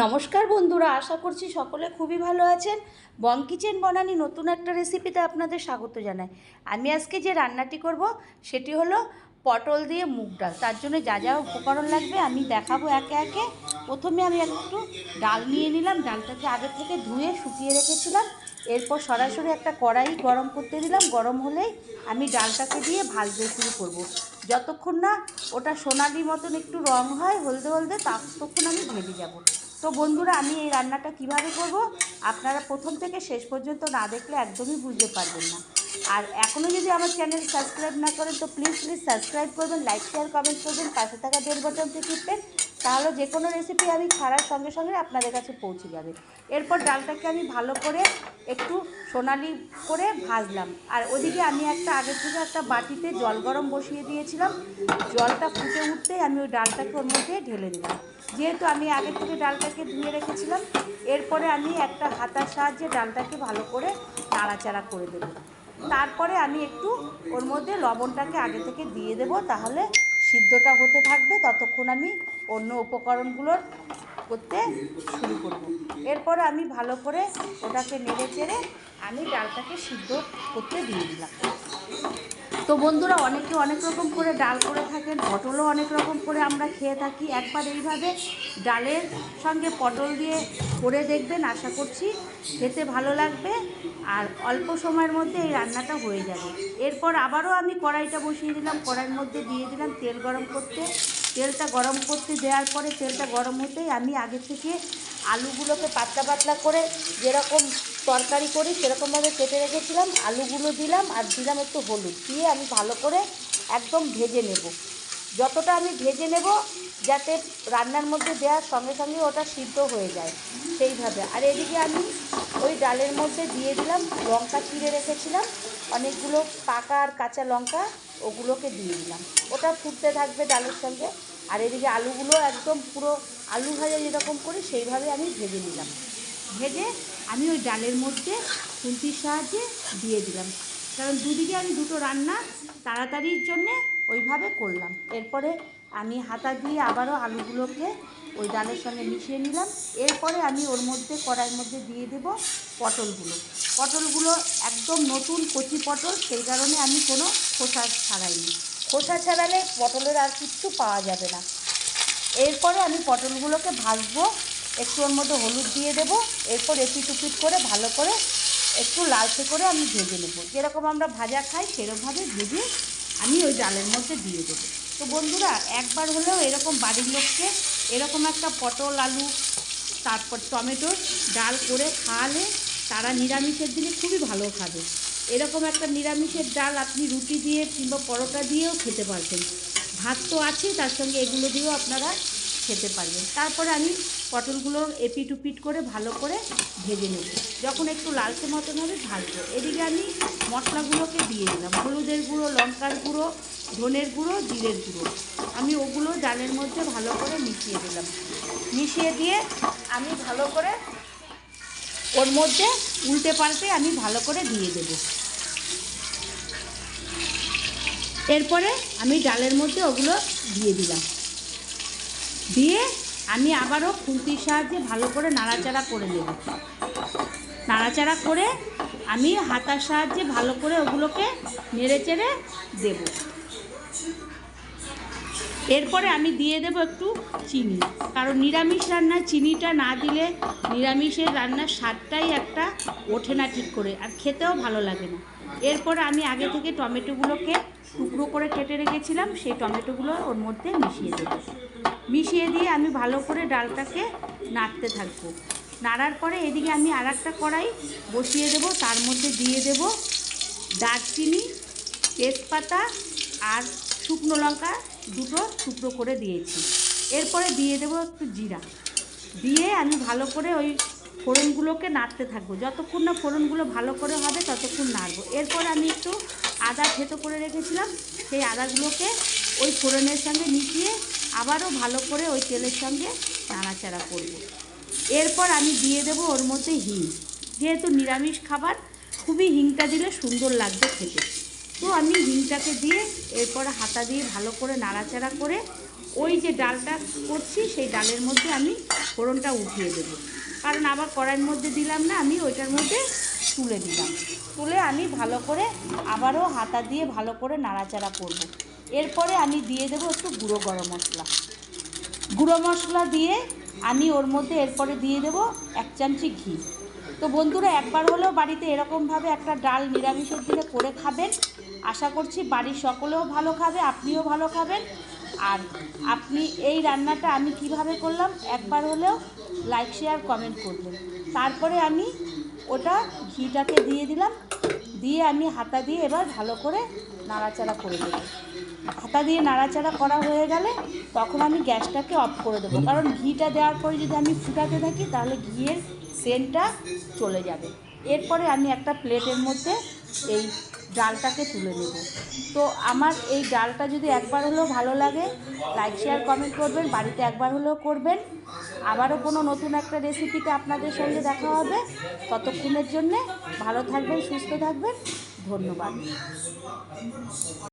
নমস্কার বন্ধুরা, আশা করছি সকলে খুবই ভালো আছেন। বং কিচেন বনানি নতুন একটা রেসিপিতে আপনাদের স্বাগত জানাই। আমি আজকে যে রান্নাটি করব, সেটি হলো পটল দিয়ে মুগ ডাল। তার জন্য যা যা উপকরণ লাগবে আমি দেখাবো একে একে। প্রথমে আমি একটু ডাল নিয়ে নিলাম। ডালটাকে আগে থেকে ধুয়ে শুকিয়ে রেখেছিলাম। এরপর সরাসরি একটা কড়াই গরম করতে দিলাম। গরম হলেই আমি ডালটাকে দিয়ে ভাজতে শুরু করব। যতক্ষণ না ওটা সোনালি মতন একটু রং হয়, হলদে হলদে, ততক্ষণ আমি ভেজে যাব। তো বন্ধুরা, আমি এই রান্নাটা কীভাবে করব? আপনারা প্রথম থেকে শেষ পর্যন্ত না দেখলে একদমই বুঝতে পারবেন না। আর এখনও যদি আমার চ্যানেল সাবস্ক্রাইব না করেন, তো প্লিজ প্লিজ সাবস্ক্রাইব করবেন লাইক শেয়ার কমেন্ট করবেন, পাশে থাকা বেল বাটনটি টিপবেন। তাহলে যে কোনো রেসিপি আমি ছাড়ার সঙ্গে সঙ্গে আপনাদের কাছে পৌঁছে যাবে। এরপর ডালটাকে আমি ভালো করে একটু সোনালি করে ভাজলাম। আর ওদিকে আমি একটা, আগের থেকে একটা বাটিতে জল গরম বসিয়ে দিয়েছিলাম। জলটা ফুটে উঠতেই আমি ওই ডালটাকে ওর মধ্যে ঢেলে দিলাম। যেহেতু আমি আগের থেকে ডালটাকে ধুয়ে রেখেছিলাম, এরপরে আমি একটা হাতার সাহায্যে ডালটাকে ভালো করে নাড়াচাড়া করে দেবো। তারপরে আমি একটু ওর মধ্যে লবণটাকে আগে থেকে দিয়ে দেবো, তাহলে সিদ্ধটা হতে থাকবে, ততক্ষণ আমি অন্য উপকরণগুলোর করতে শুরু করব। এরপরে আমি ভালো করে ওটাকে নেড়ে চেড়ে আমি ডালটাকে সিদ্ধ করতে দিয়ে দিলাম। তো বন্ধুরা, অনেকে অনেক রকম করে ডাল করে থাকেন, পটলও অনেক রকম করে আমরা খেয়ে থাকি। একবার এইভাবে ডালের সঙ্গে পটল দিয়ে করে দেখবেন, আশা করছি খেতে ভালো লাগবে আর অল্প সময়ের মধ্যে এই রান্নাটা হয়ে যাবে। এরপর আবারও আমি কড়াইটা বসিয়ে দিলাম, কড়াইয়ের মধ্যে দিয়ে দিলাম তেল গরম করতে। তেলটা গরম করতে দেওয়ার পরে তেলটা গরম হতেই আমি আগে থেকে আলুগুলোকে পাতলা পাতলা করে যেরকম তরকারি করি সেরকমভাবে কেটে রেখেছিলাম, আলুগুলো দিলাম আর দিলাম একটু হলুদ, দিয়ে আমি ভালো করে একদম ভেজে নেব। যতটা আমি ভেজে নেব যাতে রান্নার মধ্যে দেওয়ার সঙ্গে সঙ্গে ওটা সিদ্ধ হয়ে যায় সেইভাবে। আর এদিকে আমি ওই ডালের মধ্যে দিয়ে দিলাম, লঙ্কা চিড়ে রেখেছিলাম, অনেকগুলো পাকা আর কাঁচা লঙ্কা, ওগুলোকে দিয়ে দিলাম। ওটা ফুটতে থাকবে ডালের সঙ্গে। আর এদিকে আলুগুলো একদম পুরো আলু ভাজা যেরকম করি সেইভাবে আমি ভেজে নিলাম। ভেজে আমি ওই ডালের মধ্যে খুন্তির সাহায্যে দিয়ে দিলাম। কারণ দুদিকে আমি দুটো রান্না তাড়াতাড়ির জন্যে ওইভাবে করলাম। এরপরে আমি হাতা দিয়ে আবারও আলুগুলোকে ওই ডালের সঙ্গে মিশিয়ে নিলাম। এরপরে আমি ওর মধ্যে, কড়াইয়ের মধ্যে দিয়ে দেব পটলগুলো। পটলগুলো একদম নতুন কচি পটল, সেই কারণে আমি কোনো খোসা ছাড়াইনি। খোসা ছাড়ালে পটলের আর কিচ্ছু পাওয়া যাবে না। এরপরে আমি পটলগুলোকে ভাজবো, একটু ওর মধ্যে হলুদ দিয়ে দেবো। এরপর এপিট উপিট করে ভালো করে একটু লালচে করে আমি ভেজে নেব। যেরকম আমরা ভাজা খাই, সেরকমভাবে ভেজে আমি ওই ডালের মধ্যে দিয়ে দেবো। তো বন্ধুরা, একবার হলেও এরকম বাড়ির লোককে এরকম একটা পটল, আলু, তারপর টমেটোর ডাল করে খাওয়ালে তারা নিরামিষের দিনে খুবই ভালো খাবে। এরকম একটা নিরামিষের ডাল আপনি রুটি দিয়ে কিংবা পরোটা দিয়েও খেতে পারবেন। ভাত তো আছেই, তার সঙ্গে এগুলো দিয়েও আপনারা খেতে পারবেন তারপরে আমি পটলগুলো এপিট উপিট করে ভালো করে ভেজে নেব। যখন একটু লালচে মতন হবে ভাজবো এদিকে আমি মশলাগুলোকে দিয়ে দিলাম। হলুদের গুঁড়ো, লঙ্কার গুঁড়ো, ধনের গুঁড়ো, জিরের গুঁড়ো। আমি ওগুলো ডালের মধ্যে ভালো করে মিশিয়ে দিলাম। মিশিয়ে দিয়ে আমি ভালো করে ওর মধ্যে উল্টে পাল্টে আমি ভালো করে দিয়ে দেবো। এরপরে আমি ডালের মধ্যে ওগুলো দিয়ে দিলাম। দিয়ে আমি আবারও খুন্তির সাহায্যে ভালো করে নাড়াচাড়া করে নেব। নাড়াচাড়া করে আমি হাতার সাহায্যে ভালো করে ওগুলোকে নেড়ে চেড়ে দেব। এরপরে আমি দিয়ে দেব একটু চিনি। কারণ নিরামিষ রান্নায় চিনিটা না দিলে নিরামিষের রান্নার স্বাদটাই একটা ওঠে না ঠিক করে আর খেতেও ভালো লাগে না। এরপর আমি আগে থেকে টমেটোগুলোকে টুকরো করে কেটে রেখেছিলাম, সেই টমেটোগুলো ওর মধ্যে মিশিয়ে দেবো। মিশিয়ে দিয়ে আমি ভালো করে ডালটাকে নাড়তে থাকব। নাড়ার পরে এদিকে আমি আর একটা কড়াই বসিয়ে দেবো, তার মধ্যে দিয়ে দেব দারচিনি, তেজপাতা আর শুকনো লঙ্কা দুটো টুকরো করে দিয়েছি। এরপরে দিয়ে দেবো একটু জিরা। দিয়ে আমি ভালো করে ওই ফোড়নগুলোকে নাড়তে থাকব। যতক্ষণ না ফোড়নগুলো ভালো করে হবে ততক্ষণ নাড়বো। এরপর আমি একটু আদা থেতো করে রেখেছিলাম, সেই আদাগুলোকে ওই ফোড়নের সঙ্গে মিশিয়ে আবারও ভালো করে ওই তেলের সঙ্গে নাড়াচাড়া করব। এরপর আমি দিয়ে দেব ওর মধ্যে হিং যেহেতু নিরামিষ খাবার, খুবই হিংটা দিলে সুন্দর লাগবে খেতে তো আমি হিংটাকে দিয়ে এরপর হাতা দিয়ে ভালো করে নাড়াচাড়া করে ওই যে ডালটা করছি, সেই ডালের মধ্যে আমি ফোড়নটা উঠিয়ে দেবো কারণ আবার কড়াইয়ের মধ্যে দিলাম না, আমি ওইটার মধ্যে তুলে দিলাম তুলে আমি ভালো করে আবারও হাতা দিয়ে ভালো করে নাড়াচাড়া করব। এরপরে আমি দিয়ে দেবো একটু গুঁড়ো গরম মশলা। গুঁড়ো মশলা দিয়ে আমি ওর মধ্যে এরপরে দিয়ে দেবো এক চামচি ঘি। তো বন্ধুরা, একবার হলেও বাড়িতে এরকমভাবে একটা ডাল নিরামিষের দিনে করে খাবেন। আশা করছি বাড়ির সকলেও ভালো খাবে, আপনিও ভালো খাবেন। আর আপনি এই রান্নাটা আমি কীভাবে করলাম, একবার হলেও লাইক শেয়ার কমেন্ট করবেন। তারপরে আমি ওটা ঘিটাকে দিয়ে দিলাম। দিয়ে আমি হাতা দিয়ে এবার ভালো করে নাড়াচাড়া করে দেবো। হাতা দিয়ে নাড়াচাড়া করা হয়ে গেলে তখন আমি গ্যাসটাকে অফ করে দেবো। কারণ ঘিটা দেওয়ার পরে যদি আমি ফুটাতে থাকি তাহলে ঘিয়ের সেন্টটা চলে যাবে। এরপরে আমি একটা প্লেটের মধ্যে এই ডালটাকে তুলে নেব। তো আমার এই ডালটা যদি একবার হলেও ভালো লাগে লাইক শেয়ার কমেন্ট করবেন বাড়িতে একবার হলেও করবেন। আবারও কোনো নতুন একটা রেসিপিতে আপনাদের সঙ্গে দেখা হবে। ততক্ষণের জন্যে ভালো থাকবেন সুস্থ থাকবেন। ধন্যবাদ।